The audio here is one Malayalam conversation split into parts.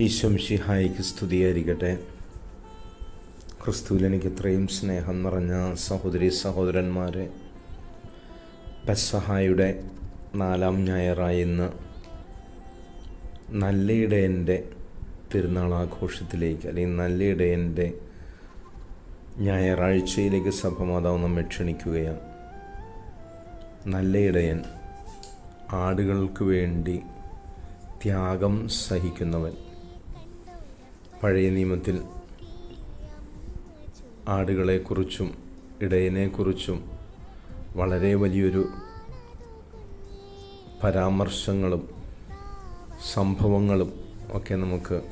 ഈശ്വംഷിഹായിക്ക് സ്തുതിയായിരിക്കട്ടെ. ക്രിസ്തുവിൽ എനിക്ക് ഇത്രയും സ്നേഹം നിറഞ്ഞ സഹോദരി സഹോദരന്മാരെ പെസഹായുടെ നാലാം ഞായറായി ഇന്ന് നല്ലയിടയന്റെ തിരുനാൾ ആഘോഷത്തിലേക്ക് അല്ലെങ്കിൽ നല്ലയിടയന്റെ ഞായറാഴ്ചയിലേക്ക് സഭമാതാവ് നമ്മെ ക്ഷണിക്കുകയാണ്. നല്ലയിടയൻ ആടുകൾക്ക് വേണ്ടി ത്യാഗം സഹിക്കുന്നവൻ. പഴയ നിയമത്തിൽ ആടുകളെക്കുറിച്ചും ഇടയനെക്കുറിച്ചും വളരെ വലിയൊരു പരാമർശങ്ങളും സംഭവങ്ങളും ഒക്കെ നമുക്ക്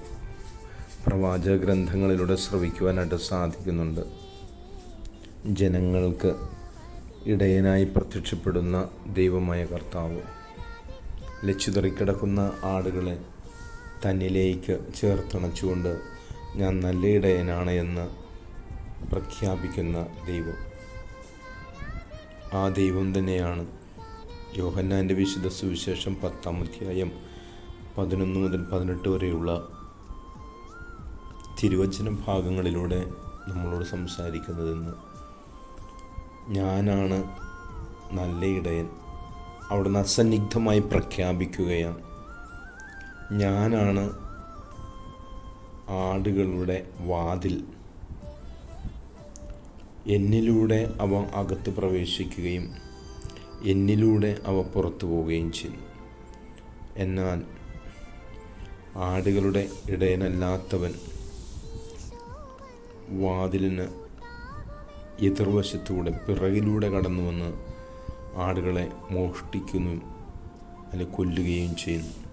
പ്രവാചക ഗ്രന്ഥങ്ങളിലൂടെ ശ്രവിക്കുവാനായിട്ട് സാധിക്കുന്നുണ്ട്. ജനങ്ങൾക്ക് ഇടയനായി പ്രത്യക്ഷപ്പെടുന്ന ദൈവമായ കർത്താവ് ലച്ചുതറിക്കിടക്കുന്ന ആടുകളെ തന്നിലേക്ക് ചേർത്തണച്ചുകൊണ്ട് ഞാൻ നല്ല ഇടയനാണ് എന്ന് പ്രഖ്യാപിക്കുന്ന ദൈവം. ആ ദൈവം തന്നെയാണ്. യോഹന്നാന്റെ വിശുദ്ധ സുവിശേഷം പത്താം അധ്യായം പതിനൊന്ന് മുതൽ പതിനെട്ട് വരെയുള്ള തിരുവചന ഭാഗങ്ങളിലൂടെ നമ്മളോട് സംസാരിക്കുന്നതെന്ന്. ഞാനാണ് നല്ല ഇടയൻ. അവിടുന്ന് അസന്നിഗ്ധമായി പ്രഖ്യാപിക്കുകയാണ്. ഞാനാണ് ആടുകളുടെ വാതിൽ. എന്നിലൂടെ അവ അകത്ത് പ്രവേശിക്കുകയും എന്നിലൂടെ അവ പുറത്തു പോവുകയും ചെയ്യും എന്നാൽ ആടുകളുടെ ഇടയനല്ലാത്തവൻ വാതിലിന് എതിർവശത്തൂടെ പിറകിലൂടെ കടന്നു വന്ന് ആടുകളെ മോഷ്ടിക്കുന്നു അല്ലെങ്കിൽ കൊല്ലുകയും ചെയ്യുന്നു.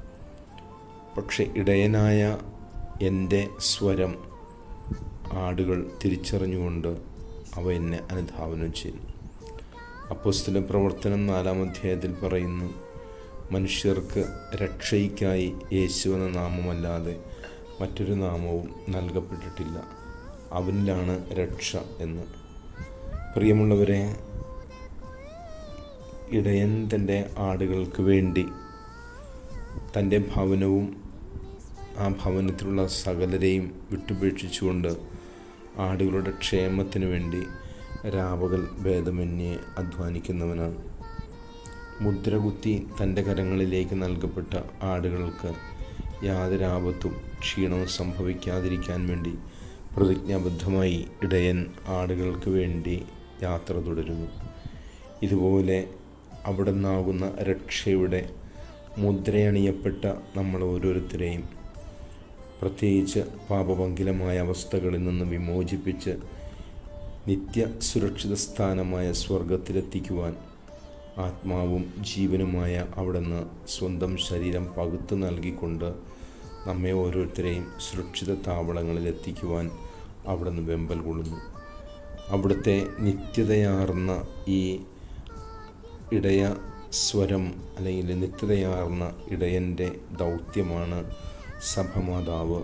പക്ഷെ ഇടയനായ എന്റെ സ്വരം ആടുകൾ തിരിച്ചറിഞ്ഞുകൊണ്ട് അവ എന്നെ അനുധാവനം ചെയ്യുന്നു. അപ്പോസ്തല പ്രവർത്തനം നാലാം അധ്യായത്തിൽ പറയുന്നു മനുഷ്യർക്ക് രക്ഷയ്ക്കായി യേശു എന്ന നാമമല്ലാതെ മറ്റൊരു നാമവും നൽകപ്പെട്ടിട്ടില്ല. അവനിലാണ് രക്ഷ എന്ന്. പ്രിയമുള്ളവരെ ഇടയൻ തന്റെ ആടുകൾക്ക് വേണ്ടി തന്റെ ഭവനവും ആ ഭവനത്തിലുള്ള സകലരെയും വിട്ടുപേക്ഷിച്ചുകൊണ്ട് ആടുകളുടെ ക്ഷേമത്തിന് വേണ്ടി രാവകൽ ഭേദമന്യേ അധ്വാനിക്കുന്നവനാണ്. മുദ്രകുത്തി തന്റെ കരങ്ങളിലേക്ക് നൽകപ്പെട്ട ആടുകൾക്ക് യാതൊരു ആപത്തും ക്ഷീണവും സംഭവിക്കാതിരിക്കാൻ വേണ്ടി പ്രതിജ്ഞാബദ്ധമായി ഇടയൻ ആടുകൾക്ക് വേണ്ടി യാത്ര തുടരുന്നു. ഇതുപോലെ അവിടെ നിന്നാകുന്ന രക്ഷയുടെ മുദ്രയണിയപ്പെട്ട നമ്മൾ ഓരോരുത്തരെയും പ്രത്യേകിച്ച് പാപപങ്കിലമായ അവസ്ഥകളിൽ നിന്ന് വിമോചിപ്പിച്ച് നിത്യ സുരക്ഷിത സ്ഥാനമായ സ്വർഗത്തിലെത്തിക്കുവാൻ ആത്മാവും ജീവനുമായ അവിടുന്ന് സ്വന്തം ശരീരം പകുത്തു നൽകിക്കൊണ്ട് നമ്മെ ഓരോരുത്തരെയും സുരക്ഷിത താവളങ്ങളിൽ എത്തിക്കുവാൻ അവിടുന്ന് വെമ്പൽ കൊള്ളുന്നു. അവിടുത്തെ നിത്യതയാർന്ന ഈ ഇടയ സ്വരം അല്ലെങ്കിൽ നിത്യതയാർന്ന ഇടയന്റെ ദൗത്യമാണ് സഭമാതാവ്.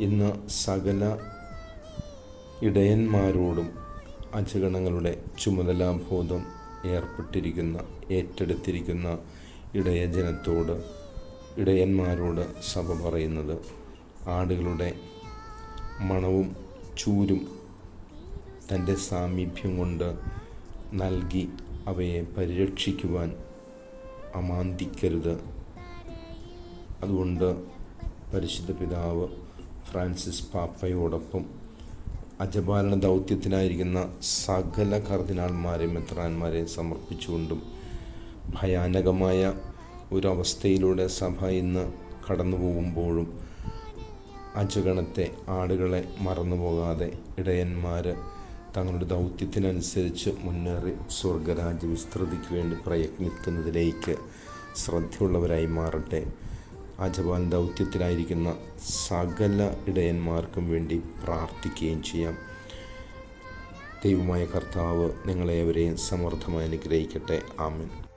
ഇന്ന് സകല ഇടയന്മാരോടും അജഗണങ്ങളുടെ ചുമതലാബോധം ഏർപ്പെട്ടിരിക്കുന്ന ഏറ്റെടുത്തിരിക്കുന്ന ഇടയജനത്തോട് ഇടയന്മാരോട് സഭ പറയുന്നത്. ആടുകളുടെ മണവും ചൂരും തന്റെ സാമീപ്യം കൊണ്ട് നൽകി അവയെ പരിരക്ഷിക്കുവാൻ അമാന്തിക്കരുത്. അതുകൊണ്ട് പരിശുദ്ധ പിതാവ് ഫ്രാൻസിസ് പാപ്പയോടൊപ്പം അജപാലന ദൗത്യത്തിനായിരിക്കുന്ന സകല കർദിനാൾമാരെയും മെത്രാന്മാരെയും സമർപ്പിച്ചുകൊണ്ടും ഭയാനകമായ ഒരവസ്ഥയിലൂടെ സഭ ഇന്ന് കടന്നു പോകുമ്പോഴും അജഗണത്തെ ആടുകളെ മറന്നു പോകാതെ ഇടയന്മാർ തങ്ങളുടെ ദൗത്യത്തിനനുസരിച്ച് മുന്നേറി സ്വർഗരാജ്യ വിസ്തൃതിക്ക് വേണ്ടി പ്രയത്നിക്കുന്നതിലേക്ക് ശ്രദ്ധയുള്ളവരായി മാറട്ടെ. അജപാൻ ദൗത്യത്തിലായിരിക്കുന്ന സകല ഇടയന്മാർക്കും വേണ്ടി പ്രാർത്ഥിക്കുകയും ചെയ്യാം. ദൈവമായ കർത്താവ് നിങ്ങളെ അവരെയും സമർത്ഥമായി അനുഗ്രഹിക്കട്ടെ. ആമൻ.